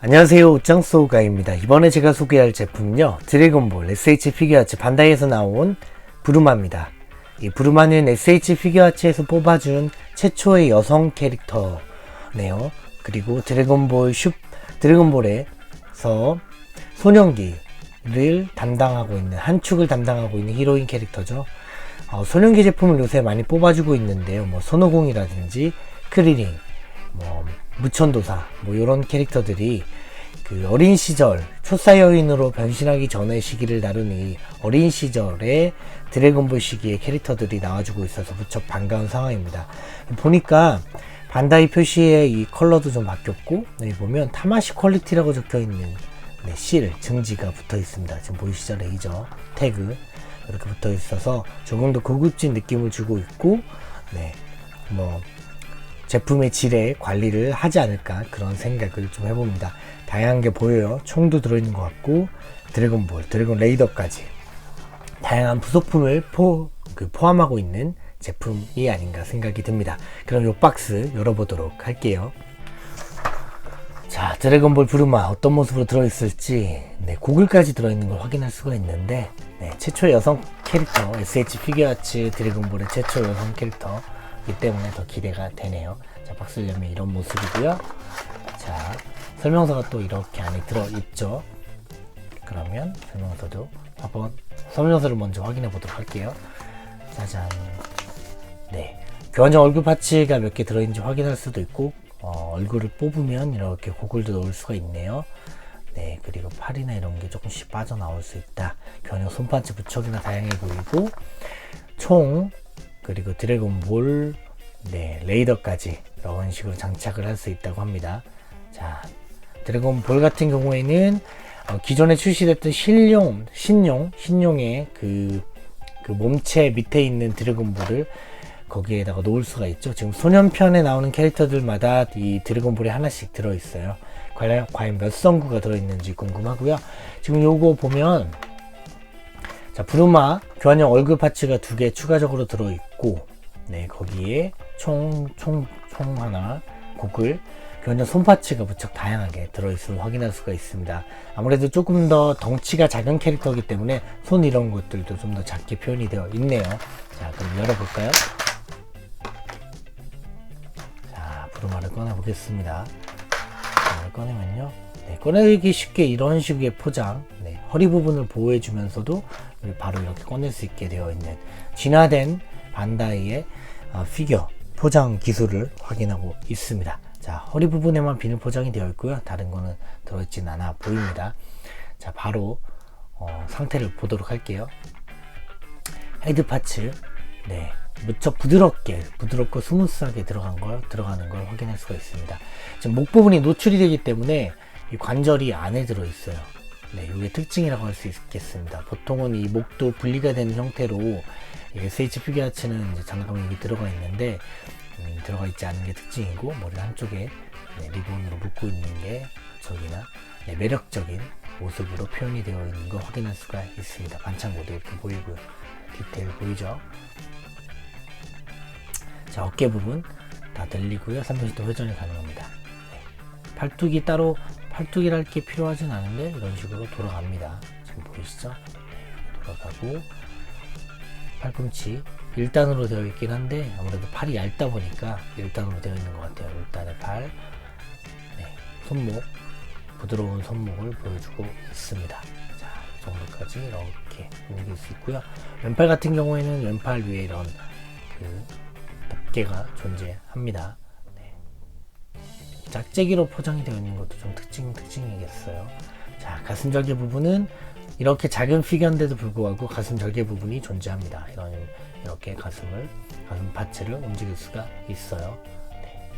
안녕하세요. 옷장소가입니다. 이번에 제가 소개할 제품은요 드래곤볼 SH 피규어아츠 반다이에서 나온 부르마입니다. 이 부르마는 SH 피규어아츠에서 뽑아준 최초의 여성 캐릭터네요. 그리고 드래곤볼 슈 드래곤볼에서 소년기를 담당하고 있는 한 축을 담당하고 있는 히로인 캐릭터죠. 어, 소년기 제품을 요새 많이 뽑아주고 있는데요. 뭐 손오공이라든지 크리링 뭐 무천도사 뭐 이런 캐릭터들이 그 어린 시절 초사 여인으로 변신하기 전의 시기를 다룬 이 어린 시절의 드래곤볼 시기의 캐릭터들이 나와주고 있어서 무척 반가운 상황입니다. 보니까 반다이 표시의 이 컬러도 좀 바뀌었고 여기 보면 타마시 퀄리티라고 적혀 있는 네, 실 증지가 붙어 있습니다. 지금 보이시죠 레이저 태그 이렇게 붙어 있어서 조금 더 고급진 느낌을 주고 있고 네 뭐 제품의 질에 관리를 하지 않을까 그런 생각을 좀 해봅니다. 다양한 게 보여요. 총도 들어있는 것 같고 드래곤볼, 드래곤 레이더까지 다양한 부속품을 포, 그 포함하고 있는 제품이 아닌가 생각이 듭니다. 그럼 이 박스 열어보도록 할게요. 자, 드래곤볼 부르마 어떤 모습으로 들어있을지 네, 고글까지 들어있는 걸 확인할 수가 있는데 네, 최초의 여성 캐릭터 SH 피규어아츠 드래곤볼의 최초 여성 캐릭터 이기 때문에 더 기대가 되네요. 자, 열면 이런 모습이고요. 자, 설명서가 또 이렇게 안에 들어있죠. 그러면 설명서도 한번 설명서를 먼저 확인해 보도록 할게요. 짜잔. 네. 교환형 얼굴 파츠가 몇 개 들어있는지 확인할 수도 있고, 어, 얼굴을 뽑으면 이렇게 고글도 넣을 수가 있네요. 네, 그리고 팔이나 이런 게 조금씩 빠져나올 수 있다. 교환형 손판치 부척이나 다양해 보이고, 총, 그리고 드래곤볼, 네, 레이더까지 이런 식으로 장착을 할 수 있다고 합니다. 자, 드래곤볼 같은 경우에는 어, 기존에 출시됐던 신용, 신용, 신용의 그, 그 몸체 밑에 있는 드래곤볼을 거기에다가 놓을 수가 있죠. 지금 소년편에 나오는 캐릭터들마다 이 드래곤볼이 하나씩 들어있어요. 과연, 과연 몇 성구가 들어있는지 궁금하고요. 지금 요거 보면 자, 부르마 교환형 얼굴 파츠가 두 개 추가적으로 들어있고, 네, 거기에 총, 총, 총 하나, 고글, 교환형 손파츠가 무척 다양하게 들어있음을 확인할 수가 있습니다. 아무래도 조금 더 덩치가 작은 캐릭터이기 때문에 손 이런 것들도 좀 더 작게 표현이 되어 있네요. 자, 그럼 열어볼까요? 자, 부르마를 꺼내보겠습니다. 부르마를 꺼내면요. 네, 꺼내기 쉽게 이런 식의 포장, 네, 허리 부분을 보호해주면서도 바로 이렇게 꺼낼 수 있게 되어 있는 진화된 반다이의 어, 피규어 포장 기술을 확인하고 있습니다. 자, 허리 부분에만 비닐 포장이 되어 있고요. 다른 거는 들어있진 않아 보입니다. 자, 바로 어, 상태를 보도록 할게요. 헤드 파츠, 네, 무척 부드럽게, 부드럽고 스무스하게 들어간 걸, 들어가는 걸 확인할 수가 있습니다. 지금 목 부분이 노출이 되기 때문에 이 관절이 안에 들어 있어요. 네, 이게 특징이라고 할 수 있겠습니다. 보통은 이 목도 분리가 되는 형태로 SH 피규어츠는 이제 장갑이 여기 들어가 있는데 음, 들어가 있지 않은 게 특징이고 머리 한쪽에 네, 리본으로 묶고 있는 게 저기나 네, 매력적인 모습으로 표현이 되어 있는 걸 확인할 수가 있습니다. 반창고도 이렇게 보이고요. 디테일 보이죠? 자 어깨 부분 다 들리고요. 360도 회전이 가능합니다. 네. 팔뚝이 따로 팔뚝이랄 게 필요하진 않은데 이런 식으로 돌아갑니다. 지금 보이시죠? 네, 돌아가고 팔꿈치 1단으로 되어 있긴 한데 아무래도 팔이 얇다 보니까 1단으로 되어 있는 것 같아요. 1단의 팔, 네, 손목, 부드러운 손목을 보여주고 있습니다. 자, 이 정도까지 이렇게 움직일 수 있고요. 왼팔 같은 경우에는 왼팔 위에 이런 그 덮개가 존재합니다. 네. 짝재기로 포장이 되어 있는 것도 좀 특징 특징이겠어요. 자, 가슴 절개 부분은 이렇게 작은 피규어인데도 불구하고 가슴 절개 부분이 존재합니다. 이런 이렇게 가슴을 가슴 파츠를 움직일 수가 있어요. 네.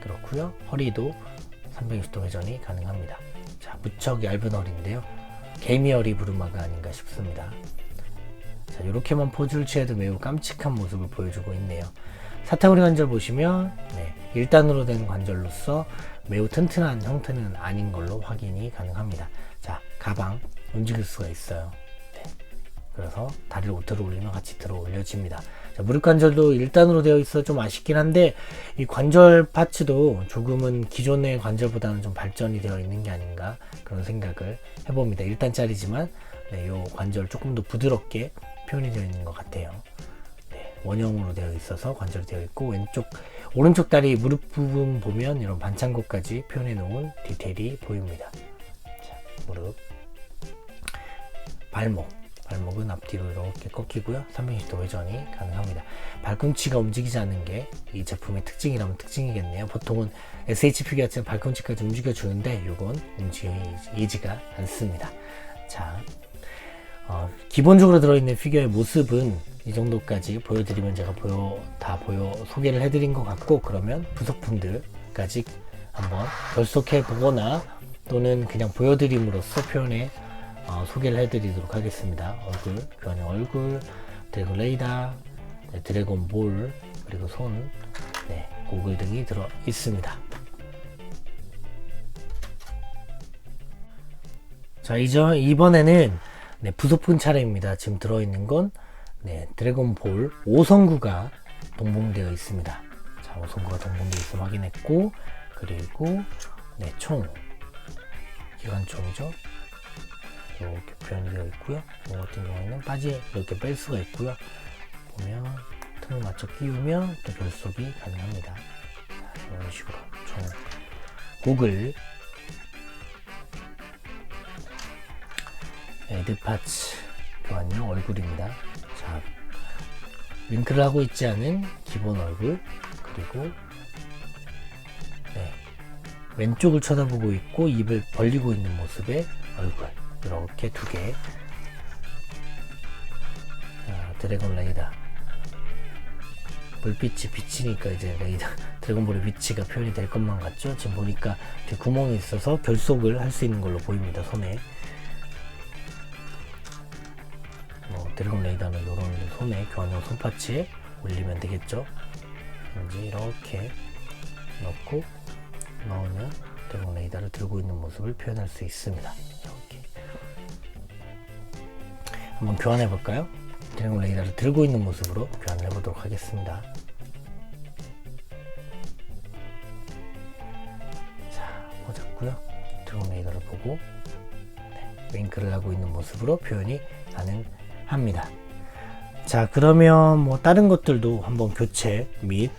그렇고요. 허리도 360도 회전이 가능합니다. 자, 무척 얇은 허리인데요. 개미 허리 부르마가 아닌가 싶습니다. 자, 이렇게만 포즈를 취해도 매우 깜찍한 모습을 보여주고 있네요. 사타구리 관절 보시면 네, 1단으로 된 관절로서 매우 튼튼한 형태는 아닌 걸로 확인이 가능합니다. 자, 가방 움직일 수가 있어요. 네. 그래서 다리를 들어 올리면 같이 들어 올려집니다. 자, 무릎 관절도 1단으로 되어 있어 좀 아쉽긴 한데 이 관절 파츠도 조금은 기존의 관절보다는 좀 발전이 되어 있는 게 아닌가 그런 생각을 해봅니다. 1단짜리지만 네, 요 관절 조금 더 부드럽게 표현이 되어 있는 것 같아요. 네, 원형으로 되어 있어서 관절이 되어 있고 왼쪽 오른쪽 다리 무릎 부분 보면 이런 반창고까지 표현해 놓은 디테일이 보입니다. 자, 무릎. 발목. 발목은 앞뒤로 이렇게 꺾이고요. 360도 회전이 가능합니다. 발꿈치가 움직이지 않는 게 이 제품의 특징이라면 특징이겠네요. 보통은 SH 피규어처럼 발꿈치까지 움직여 주는데 이건 움직이지가 않습니다. 자 어, 기본적으로 들어있는 피규어의 모습은 이 정도까지 보여드리면 제가 보여 다 보여 소개를 해드린 것 같고 그러면 부속품들까지 한번 결속해 보거나 또는 그냥 보여드림으로써 표현에 어, 소개를 해드리도록 하겠습니다. 얼굴, 교환의 얼굴, 드래곤 레이더, 네, 드래곤 볼, 그리고 손, 네, 고글 등이 들어 있습니다. 자, 이제 이번에는 네, 부속품 차례입니다. 지금 들어있는 건 네, 드래곤 볼 5성구가 동봉되어 있습니다. 자, 5성구가 동봉되어 있음 확인했고, 그리고 네, 총 기관총이죠. 이렇게 표현되어 있고요. 이 같은 경우에는 바지에 이렇게 뺄 수가 있고요. 보면 틈을 맞춰 끼우면 또 결속이 가능합니다. 자, 이런 식으로 총 고글 에드 파츠 교환용 얼굴입니다. 자, 윙크를 하고 있지 않은 기본 얼굴 그리고 네, 왼쪽을 쳐다보고 있고 입을 벌리고 있는 모습의 얼굴 이렇게 두 개. 자, 드래곤 레이더. 불빛이 비치니까 이제 레이더 드래곤볼의 위치가 표현이 될 것만 같죠? 지금 보니까 구멍이 있어서 결속을 할 수 있는 걸로 보입니다. 손에. 드래곤 레이더는 이런 손에 교환용 손파츠에 올리면 되겠죠? 이제 이렇게 넣고 넣으면 드래곤 레이더를 들고 있는 모습을 표현할 수 있습니다. 이렇게. 한번 교환해 볼까요? 드래곤 레이더를 들고 있는 모습으로 교환을 해보도록 하겠습니다. 자, 보잡고요. 드래곤 레이더를 보고 네, 윙크를 하고 있는 모습으로 표현이 가능합니다. 자, 그러면 뭐 다른 것들도 한번 교체 및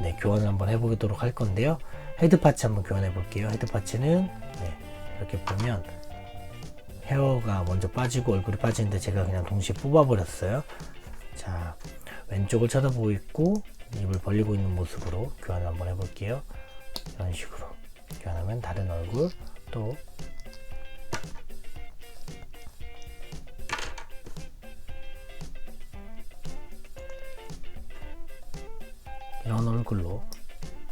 네, 교환을 한번 해보도록 할 건데요. 헤드 파츠 한번 교환해 볼게요. 헤드 파츠는 네, 이렇게 보면 헤어가 먼저 빠지고 얼굴이 빠지는데 제가 그냥 동시에 뽑아버렸어요. 자, 왼쪽을 쳐다보고 있고 입을 벌리고 있는 모습으로 교환을 한번 해볼게요. 이런 식으로 교환하면 다른 얼굴 또 이런 얼굴로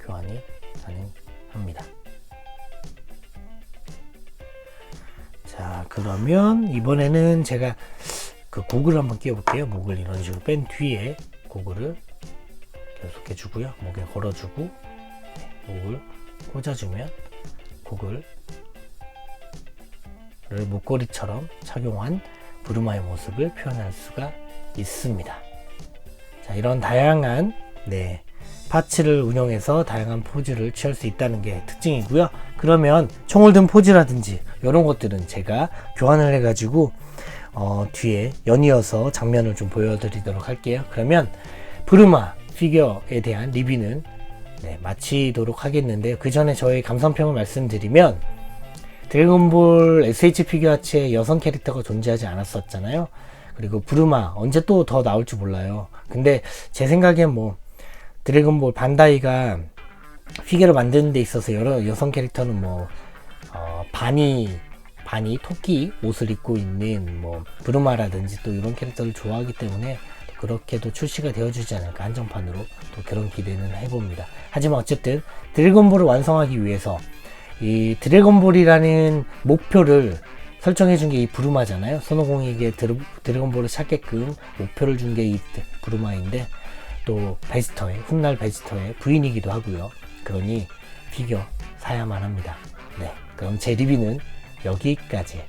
교환이 가능합니다. 자, 그러면 이번에는 제가 그 고글을 한번 끼워볼게요. 목을 이런 식으로 뺀 뒤에 고글을 계속해 주고요. 목에 걸어주고 네, 목을 꽂아주면 고글을 목걸이처럼 착용한 부르마의 모습을 표현할 수가 있습니다. 자, 이런 다양한 네, 파츠를 운영해서 다양한 포즈를 취할 수 있다는 게 특징이고요. 그러면 총을 든 포즈라든지 이런 것들은 제가 교환을 해가지고 어, 뒤에 연이어서 장면을 좀 보여드리도록 할게요. 그러면 브루마 피규어에 대한 리뷰는 네, 마치도록 하겠는데요. 그 전에 저의 감상평을 말씀드리면 드래곤볼 SH 피규어츠에 여성 캐릭터가 존재하지 않았었잖아요. 그리고 브루마 언제 또 더 나올지 몰라요. 근데 제 생각엔 뭐 드래곤볼 반다이가 피규어를 만드는 데 있어서 여러 여성 캐릭터는 뭐 어, 바니 바니 토끼 옷을 입고 있는 뭐 브루마라든지 또 이런 캐릭터를 좋아하기 때문에 그렇게도 출시가 되어주지 않을까 한정판으로 또 그런 기대는 해봅니다. 하지만 어쨌든 드래곤볼을 완성하기 위해서 이 드래곤볼이라는 목표를 설정해 준 게 이 브루마잖아요. 손오공에게 드래곤볼을 찾게끔 목표를 준 게 이 브루마인데 또 베지터의 훗날 베지터의 부인이기도 하고요. 그러니 피규어 사야만 합니다. 네, 그럼 제 리뷰는 여기까지